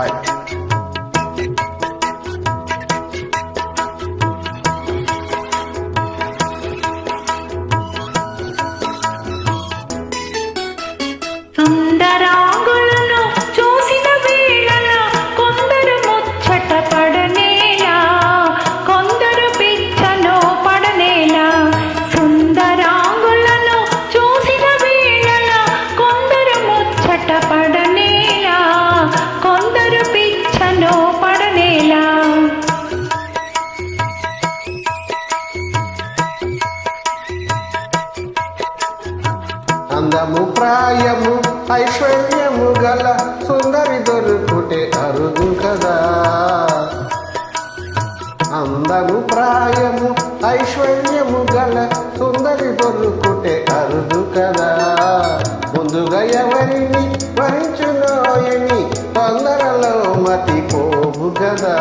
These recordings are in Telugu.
Bye. అందము ప్రాయము ఐశ్వర్యము గల సుందరి దొరుకుటే అరుదు కదా. అందము ప్రాయము ఐశ్వర్యము గల సుందరి దొరుకుటే అరుదు కదా. ముందుగా ఎవరిని వరించునోయని తొందరలో మతిపోవు కదా.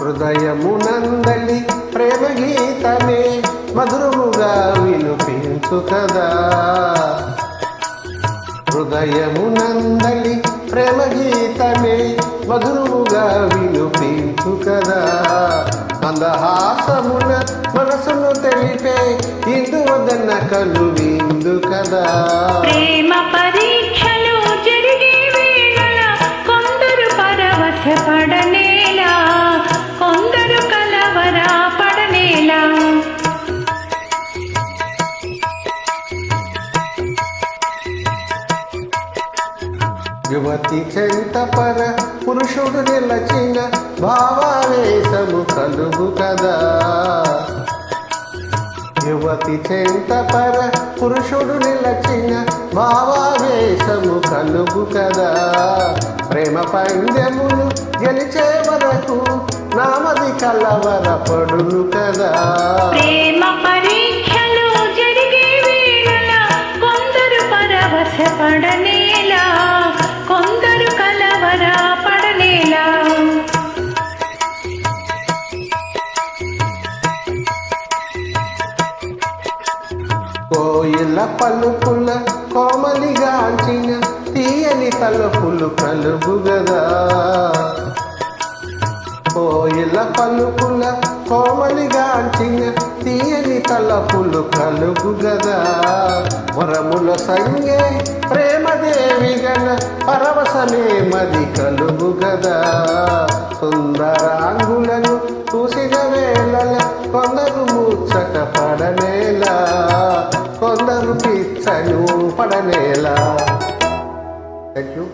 హృదయమునందలి ప్రేమ గీతమే మధురముగా వినిపించు కదా హృదయమునందలి ప్రేమ గీతమే మధురముగా వినిపించు కదా అందహాసమున మనసును తెలిపే ఇందు వదన కలు విందు కదా ప్రేమ యువతి చెంత పర పురుషుడు నిలచిన భావావేశము కలుగు కదా. యువతి చెంత పర పురుషుడు నిలచిన భావావేశము కలుగు కదా. ప్రేమ పంద్యములు గెలిచే వరకు నామది కలవర పడును కదా. ప్రేమ పరీక్షలు జరిగే వేళ కొందరు పరవశ కోయిల పలుకుల కోమలిగాంచిన తీయని తలుపులు కలుగు గదా. కోయిల పలుకుల కోమలిగాంచిన తీయని తలపులు కలుగు గదా. వరముల సంగే ప్రేమదేవి గన పరవశమే మది కలుగు గదా. సుందరాంగులను చూసిన వేళల కొందరు ముచ్చట పడనేలా. కొందరు పడనేలా. Thank you